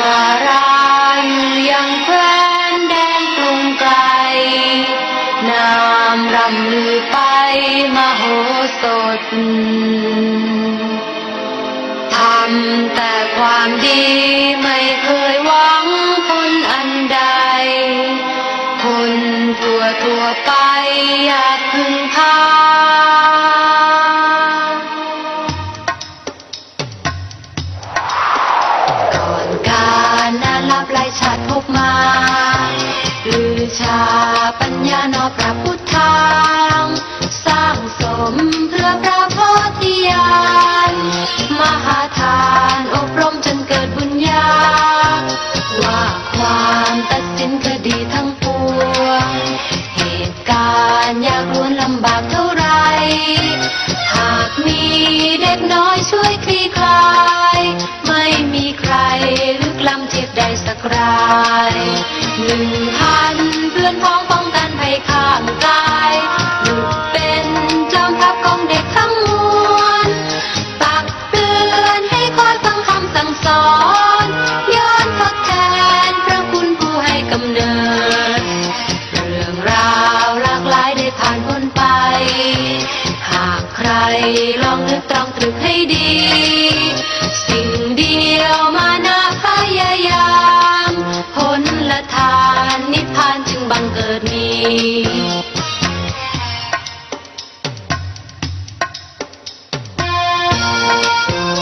มาราอยู่ยังแควนแดนกรุงไกลนามรำลือไปมโหสถทำแต่ความดีไม่เคยหวังผลอันใดคนตัวทั่วไป กมา หรือชาปัญญานอพระายหนึ่งพันเพื่อนพ้องป้องกันภัยข้างกายหยุดเป็นจอมทัพของเด็กทั้งมวลตักเตือนให้คอยฟังคำสั่งสอนย้อนทดแทนพระคุณผู้ให้กำเนิด เรื่องราวหลากหลายได้ผ่านพ้นไป หากใครลองนึกตรองตรึกให้ดี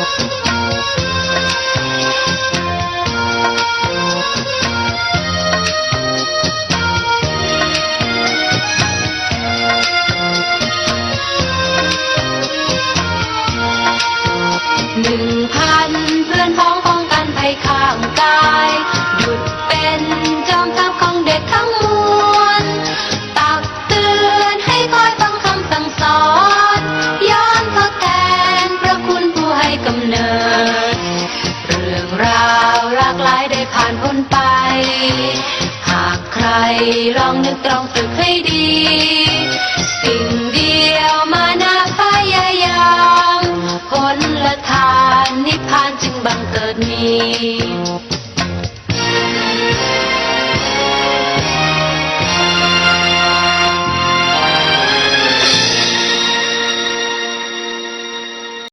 Thank you. ลองนึกตรองฝึกให้ดี สิ่ง